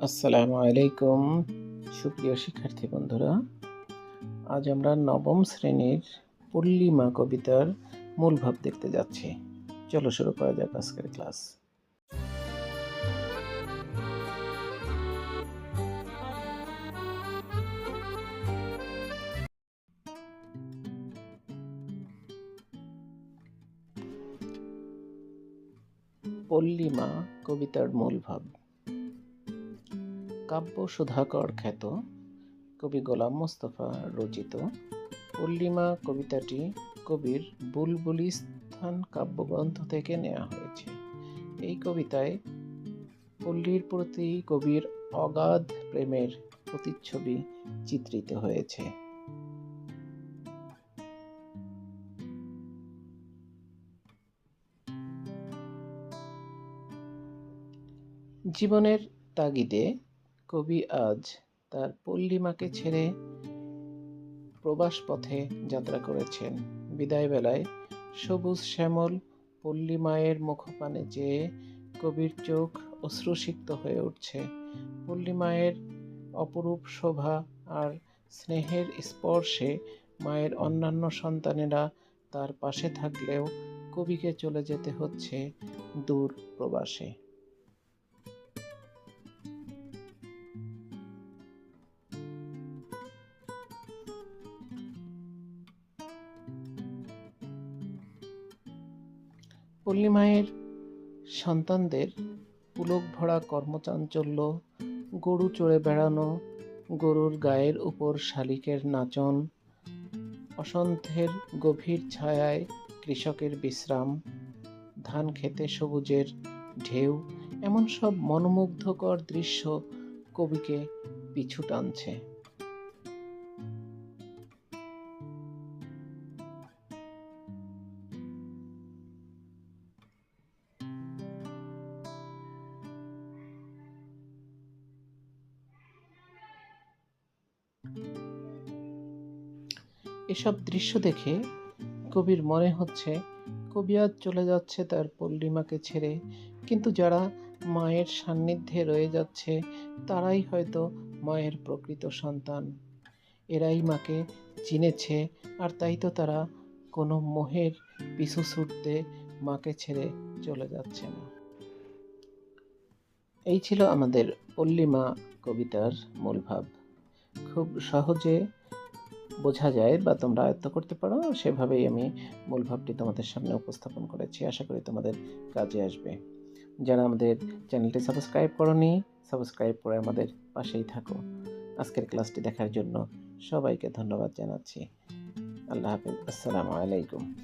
আসসালামু আলাইকুম, সুপ্রিয় শিক্ষার্থী বন্ধুরা। আজ আমরা নবম শ্রেণির পল্লিমা কবিতার মূল ভাব দেখতে যাচ্ছি। চলো শুরু করা যাক আজকের ক্লাস। পল্লিমা কবিতার মূল ভাব। কাব্য সুধাকর খ্যাত, কবি গোলাম মোস্তফা রচিত। পল্লিমা কবিতাটি কবির বুলবুলিস্তান কাব্যগ্রন্থ থেকে নেওয়া হয়েছে। এই কবিতায় পল্লীর প্রতি কবির অগাধ প্রেমের প্রতিচ্ছবি চিত্রিত হয়েছে। জীবনের তাগিদে কবি আজ তার পল্লিমাকে ছেড়ে প্রবাস পথে যাত্রা করেছেন। বিদায় বেলায় সবুজ শ্যামল পল্লিমায়ের মুখপানে চেয়ে কবির চোখ অশ্রুসিক্ত হয়ে উঠছে। পল্লিমায়ের অপরূপ শোভা আর স্নেহের স্পর্শে মায়ের অন্যান্য সন্তানেরা তার পাশে থাকলেও কবিকে চলে যেতে হচ্ছে দূর প্রবাসে। পল্লিমায়ের সন্তানদের পুলক ভরা কর্মচাঞ্চল্য, গরু চড়ে বেড়ানো, গরুর গায়ের উপর শালিকের নাচন, অসন্ধ্যের গভীর ছায়ায় কৃষকের বিশ্রাম, ধান খেতে সবুজের ঢেউ, এমন সব মনোমুগ্ধকর দৃশ্য কবিকে পিছু টানছে। এসব দৃশ্য দেখে কবির মনে হচ্ছে কবি আজ চলে যাচ্ছে তার পল্লিমাকে ছেড়ে। কিন্তু যারা মায়ের সান্নিধ্যে রয়ে যাচ্ছে, তারাই হয়তো মায়ের প্রকৃত সন্তান। এরাই মাকে চিনেছে, আর তাই তো তারা কোনো মোহের পিছু ছুটতে মাকে ছেড়ে চলে যাচ্ছে না। এই ছিল আমাদের পল্লিমা কবিতার মূল ভাব। খুব সহজে বোঝা যায় বা তোমরা আয়ত্ত করতে পারো, সেভাবেই আমি মূল ভাবটি তোমাদের সামনে উপস্থাপন করেছি। আশা করি তোমাদের কাজে আসবে। যারা আমাদের চ্যানেলটি সাবস্ক্রাইব করনি, সাবস্ক্রাইব করে আমাদের পাশেই থাকো। আজকের ক্লাসটি দেখার জন্য সবাইকে ধন্যবাদ জানাচ্ছি। আল্লাহ হাফিজ। আসসালামু আলাইকুম।